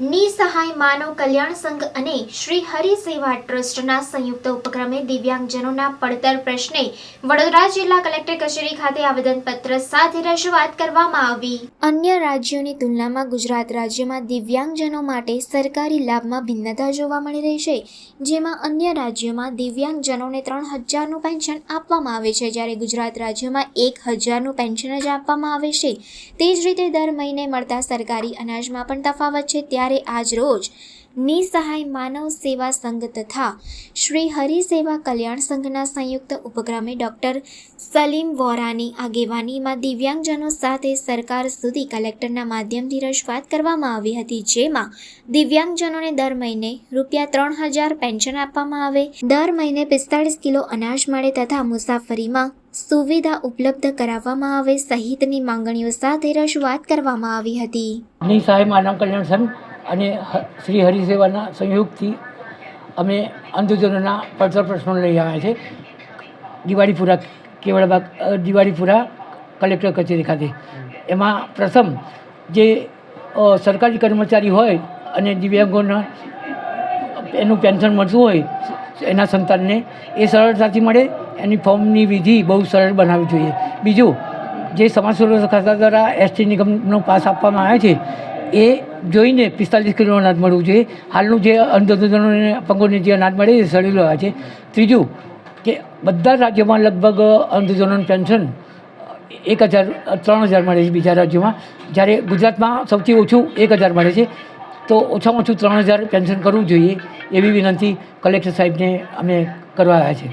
નિસહાય માનવ કલ્યાણ સંઘ અને શ્રી હરિ સેવા ટ્રસ્ટના સંયુક્ત ઉપક્રમે દિવ્યાંગજનોના પડતર પ્રશ્ને વડોદરા જિલ્લા કલેક્ટર કચેરી ખાતે આવેદનપત્ર સાથે રજૂઆત કરવામાં આવી. અન્ય રાજ્યોની તુલનામાં ગુજરાત રાજ્યમાં દિવ્યાંગજનો માટે સરકારી લાભમાં ભિન્નતા જોવા મળી રહી છે. જેમાં અન્ય રાજ્યોમાં દિવ્યાંગજનોને ત્રણ હજારનું પેન્શન આપવામાં આવે છે. જ્યારે ગુજરાત રાજ્યમાં એક હજારનું પેન્શન જ આપવામાં આવે છે. તે જ રીતે દર મહિને મળતા સરકારી અનાજમાં પણ તફાવત છે. ત્યારે આજ રોજ નિસહાય માનવ સેવા સંઘ તથા શ્રી હરિ સેવા કલ્યાણ સંઘના સંયુક્ત ઉપક્રમે ડૉક્ટર સલીમ વોરાની આગેવાનીમાં દિવ્યાંગજનો સાથે સરકાર સુધી કલેક્ટરના માધ્યમથી રજૂઆત કરવામાં આવી હતી, જેમાં દિવ્યાંગજનોને દર મહિને રૂપિયા ત્રણ હજાર પેન્શન આપવામાં આવે, દર મહિને પિસ્તાળીસ કિલો અનાજ મળે તથા મુસાફરીમાં સુવિધા ઉપલબ્ધ કરાવવામાં આવે સહિતની માંગણીઓ સાથે રજૂઆત કરવામાં આવી હતી. ની માનવ કલ્યાણ સંઘ અને શ્રી હરિસેવાના સંયોગથી અમે અંધજનોના પડતર પ્રશ્નો લઈ આવ્યા છે. દિવાળીપુરા કેવળબાગ દિવાળીપુરા કલેક્ટર કચેરી ખાતે. એમાં પ્રથમ જે સરકારી કર્મચારી હોય અને દિવ્યાંગોના, એનું પેન્શન મળતું હોય એના સંતાનને એ સરળતાથી મળે, એની ફોર્મની વિધિ બહુ સરળ બનાવવી જોઈએ. બીજું, જે સમાજ સુરક્ષા ખાતા દ્વારા એસટી નિગમનો પાસ આપવામાં આવે છે, એ જોઈને પિસ્તાલીસ કિલો અનાજ મળવું જોઈએ. હાલનું જે અંધજનોને અપંગોને જે અનાજ મળે એ સળેલો આવે છે. ત્રીજું, કે બધા રાજ્યોમાં લગભગ અંધજનોનું પેન્શન એક હજાર, ત્રણ હજાર મળે છે બીજા રાજ્યોમાં. જ્યારે ગુજરાતમાં સૌથી ઓછું એક હજાર મળે છે. તો ઓછામાં ઓછું ત્રણ હજાર પેન્શન કરવું જોઈએ એવી વિનંતી કલેક્ટર સાહેબને અમે કરવા આવ્યા છે.